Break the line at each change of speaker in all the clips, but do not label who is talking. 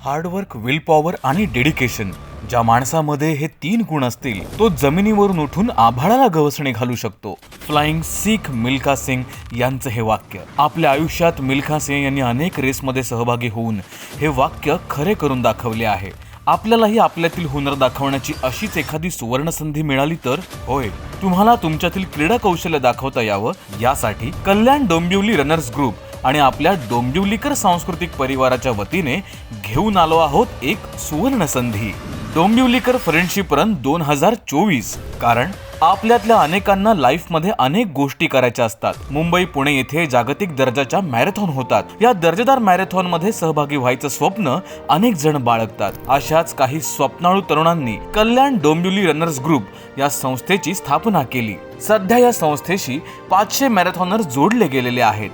Hard work will power आणि dedication ज्या माणसामध्ये हे तीन गुण असतील तो जमिनीवरून उठून आभाळाला गवसणे घालू शकतो. फ्लाइंग सिख मिल्खा सिंग यांचं हे वाक्य. आपल्या आयुष्यात मिल्खा सिंग यांनी अनेक रेसमध्ये सहभागी होऊन हे वाक्य खरे करून दाखवले आहे. आपल्यालाही आपल्यातील हुनर दाखवण्याची अशीच एखादी सुवर्ण संधी मिळाली तर? होय. तुम्हाला तुमच्यातील क्रीडा कौशल्य दाखवता यावं? यासाठी कल्याण डोंबिवली रनर्स ग्रुप आणि आपल्या डोंबिवलीकर सांस्कृतिक परिवाराच्या वतीने घेऊन आलो आहोत एक सुवर्ण संधी डोंबिवलीकर फ्रेंडशिप रन दोन हजार चोवीस. कारण आपल्यातल्या अनेकांना लाईफमध्ये अनेक गोष्टी करायच्या असतात. मुंबई पुणे येथे जागतिक दर्जाच्या मॅरेथॉन होतात. या दर्जेदार मॅरेथॉनमध्ये सहभागी व्हायचं स्वप्न अनेक जण बाळगतात. अशाच काही स्वप्नाळू तरुणांनी कल्याण डोंबिवली रनर्स ग्रुप या संस्थेची स्थापना केली. सध्या या संस्थेशी पाचशे मॅरेथॉनर जोडले गेलेले आहेत.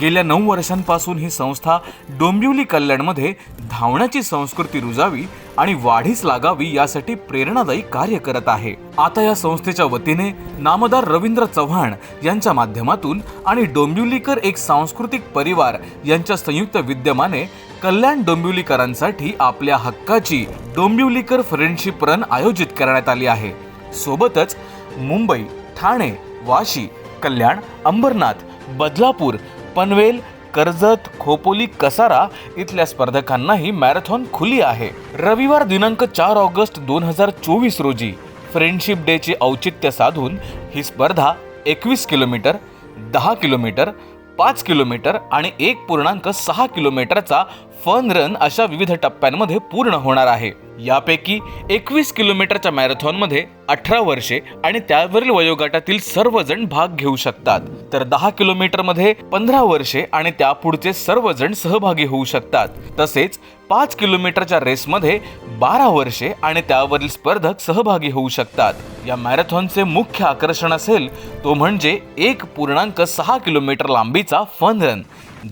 गेल्या नऊ वर्षांपासून ही संस्था डोंबिवली कल्याणमध्ये धावण्याची संस्कृती रुजावी आणि वाढीस लागावी यासाठी प्रेरणादायी कार्य करत आहे. आता या संस्थेच्या वतीने नामदार रवींद्र चव्हाण यांच्या माध्यमातून आणि डोंबिवलीकर एक सांस्कृतिक परिवार यांच्या संयुक्त विद्यमाने कल्याण डोंबिवलीकरांसाठी आपल्या हक्काची डोंबिवलीकर फ्रेंडशिप रन आयोजित करण्यात आली आहे. सोबतच मुंबई ठाणे वाशी कल्याण अंबरनाथ बदलापूर पनवेल कर्जत खोपोली कसारा इथल्या स्पर्धकांनाही मॅरेथॉन खुली आहे. रविवार दिनांक चार ऑगस्ट दोन हजार चोवीस रोजी फ्रेंडशिप डेचे औचित्य साधून ही स्पर्धा एकवीस किलोमीटर दहा किलोमीटर पाच किलोमीटर आणि एक पूर्णांक सहा किलोमीटरचा फन रन अशा विविध टप्प्यांमध्ये पूर्ण होणार आहे. यापैकी एकवीस किलोमीटरच्या मॅरेथॉनमध्ये अठरा वर्षे आणि त्यावरील वयोगटातील सर्वजण भाग घेऊ शकतात. तर दहा किलोमीटरमध्ये पंधरा वर्षे आणि त्यापुढचे सर्वजण सहभागी होऊ शकतात. तसेच पाच किलोमीटरच्या रेसमध्ये बारा वर्षे आणि त्यावरील स्पर्धक सहभागी होऊ शकतात. या मॅरेथॉनचे मुख्य आकर्षण असेल तो म्हणजे एक पूर्णांक सहा किलोमीटर लांबीचा फन रन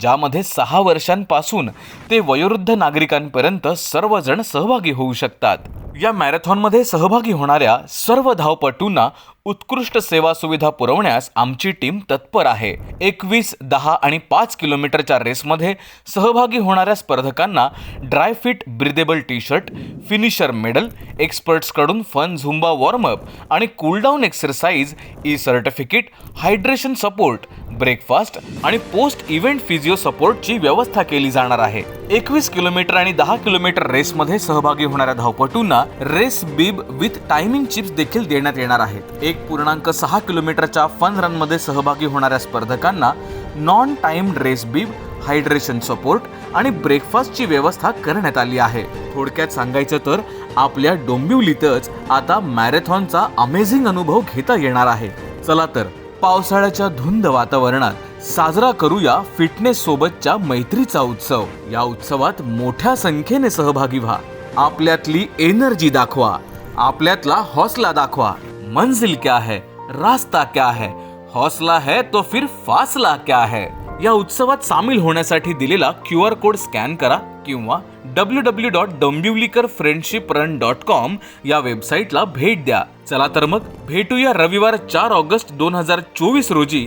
ज्यामध्ये सहा वर्षांपासून ते वयोवृद्ध नागरिकांपर्यंत सर्वजण सहभागी होऊ शकतात. या मॅरेथॉनमध्ये सहभागी होणाऱ्या सर्व धावपटूंना उत्कृष्ट सेवा सुविधा पुरवण्यास आमची टीम तत्पर आहे. एकवीस दहा आणि पाच किलोमीटरच्या रेसमध्ये सहभागी होणाऱ्या स्पर्धकांना dry fit breathable T shirt finisher medal एक्सपर्ट्सकडून fun Zumba warm up आणि cool down exercise E certificate hydration support breakfast आणि पोस्ट इव्हेंट फिजिओ सपोर्टची व्यवस्था केली जाणार आहे. एकवीस किलोमीटर आणि दहा किलोमीटर रेसमध्ये सहभागी होणाऱ्या धावपटूंना race bib with timing chips देखील देण्यात येणार आहेत. एक पूर्णांक सहा किलोमीटरच्या फन रनमध्ये सहभागी होणाऱ्या स्पर्धकांना non time race bib hydration support आणि ब्रेकफास्टची व्यवस्था करण्यात आली आहे. थोडक्यात सांगायचं तर आपल्या डोंबिवलीतच आता मॅरेथॉनचा अमेझिंग अनुभव घेता येणार आहे. चला तर पावसाळ्याच्या धुंद वातावरणात साजरा करूया फिटनेस सोबतच्या मैत्रीचा उत्सव. या उत्सवात मोठ्या संख्येने सहभागी व्हा. आपल्यातली एनर्जी दाखवा. आपल्यातला हौसला दाखवा. मंजिल क्या है? रास्ता क्या है? हौसला है तो फिर फासला क्या है? या उत्सवात सामील होण्यासाठी दिलेला क्यू आर कोड स्कॅन करा किंवा W W dot Dombivlikar friendship run dot com या वेबसाईटला भेट द्या. चला तर मग भेटूया रविवार चार ऑगस्ट दोन हजार चोवीस रोजी.